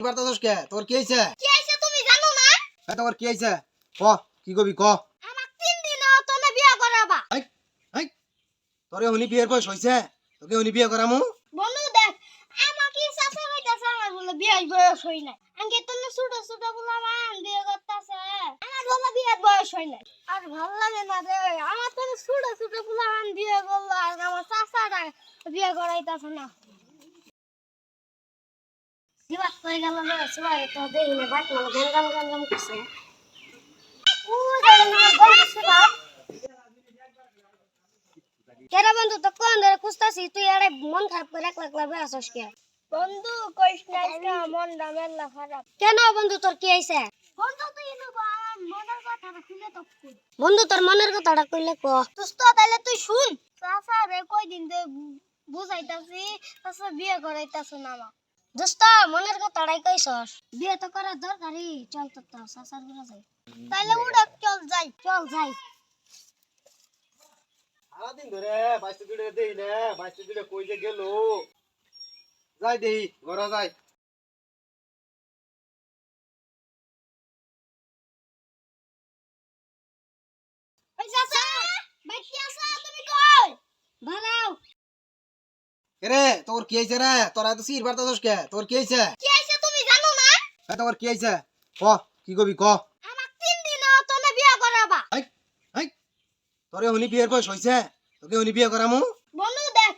তো কে? তোর কি হয়েছে কি আছে তুমি জানো না? এ তোর কি হয়েছে ক কি কবি ক? আমার তিন দিন তুমি বিয়ে করাবা। এই এই তোরে হনি বিয়ের বয়স হয়েছে তোকে হনি বিয়ে করামু? বন্ধু দেখ আমাকে চাচা কইতাছে আমার বলে বিয়ে বয়স হই নাই। আঙ্কে তুমি ছোট ছোট বলে আমার বিয়ে করতেছে। আমার বলে বিয়ে বয়স হই নাই। আর ভালো লাগে না রে আমার তুমি ছোট ছোট বলে আমার বিয়ে করল আর আমার চাচাটা বিয়ে করাইতাছে না। দিবাস করে গেল না সবাই তো দেখি না মানে গঙ্গাম গঙ্গাম করছে। ও জানি না শোনা কেরা বন্ধু তো কোন ধরে খুঁজতাছি? তুই আরে মন খারাপ করে বেড়াছস কে? বন্ধু কইস না আজকে মন মেলা খারাপ। কেন বন্ধু তোর কি হইছে? বন্ধু তুই এনে আমার মনের কথাটা খুলে তো বন্ধু তোর মনের কথাটা কইলে ক? তাইলে তুই শুন। চাচা রে কই দিন দে বুঝাইতাছি চাচা বিয়ে করাইতাছ না আমার দোস্ত, মনের কথাটাই কইছস। বিয়ে তো করার দরকারই, চল তো তো সাসারগুলো যাই। তাইলে উড়া চল যাই চল যাই। সারাদিন ধরে বাইশে দিলে দেই না, বাইশে দিলে কই যে গেল? যাই দেই, ঘরে যাই ওই চাচা বাইকি আসা তুমি কই ভাড়াও রে তোর কি হয়েছে রে? তোর এত সির বার্তা দোষ কে? তোর কি হয়েছে কি আছে তুমি জানো না? এ তোর কি হয়েছে ক কি কবি ক? আমার তিন দিন তুমি বিয়ে করাবা। এই এই তোরে হনি বিয়ের বয়স হয়েছে তোকে হনি বিয়ে করামু? বন্ধু দেখ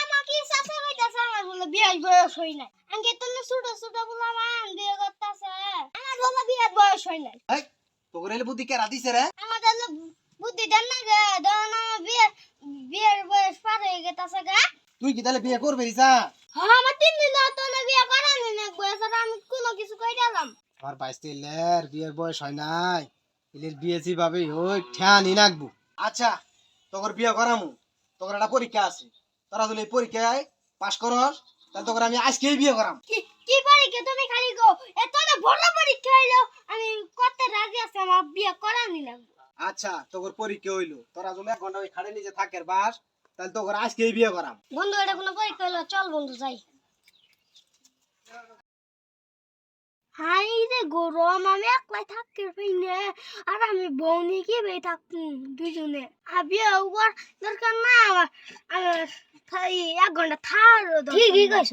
আমাকে চাচা কইতাছে আমার বলে বিয়ে বয়স হই নাই। আঙ্কে তুমি ছোট ছোট বলে আমার বিয়ে করতেছে। আমার বলে বিয়ে বয়স হই নাই। তোকে রেলে বুদ্ধি কে রাতিছে রে আমাদের তো বুদ্ধি দেন না গে দেন আমার বিয়ে বিয়ের বয়স পার হয়ে গেছে গা তুই কি তাহলে বিয়ে করবি রিসা? হ্যাঁ আমার তিন দিন তুমি বিয়ে করানি না বয়স আমি কোনো কিছু কই দিলাম আমার বাইশ তেলের বিয়ের বয়স হয় নাই। ইলের বিয়ে যেভাবে ওই ঠ্যানি নাকবো। আচ্ছা তোর বিয়ে করামু। তোর একটা পরীক্ষা আছে। তোরা যদি এই পরীক্ষায় পাশ করস তাহলে তোর আমি আজকেই বিয়ে করাম। কি কি পরীক্ষা তুমি খালি গো এত না বড় পরীক্ষা হইল। আমি কত রাজি আছি আমার বিয়ে করানি না আচ্ছা তোর পরীক্ষা হইল। তোরা যদি এক ঘণ্টা ওই খাড়ে নিজে থাকের বাস তাহলে তোর আজকেই বিয়ে করাম। বন্ধু এটা কোনো পরীক্ষা কইলো চল বন্ধু যাই। হাই রে গরম আমি একলাই থাকতে পারি না। আর আমি বউ নিয়ে কি বেয়ে থাকি দুজনে? আর বিয়ে দরকার না আমার। আমার এক ঘণ্টা থার ঠিকই কইছ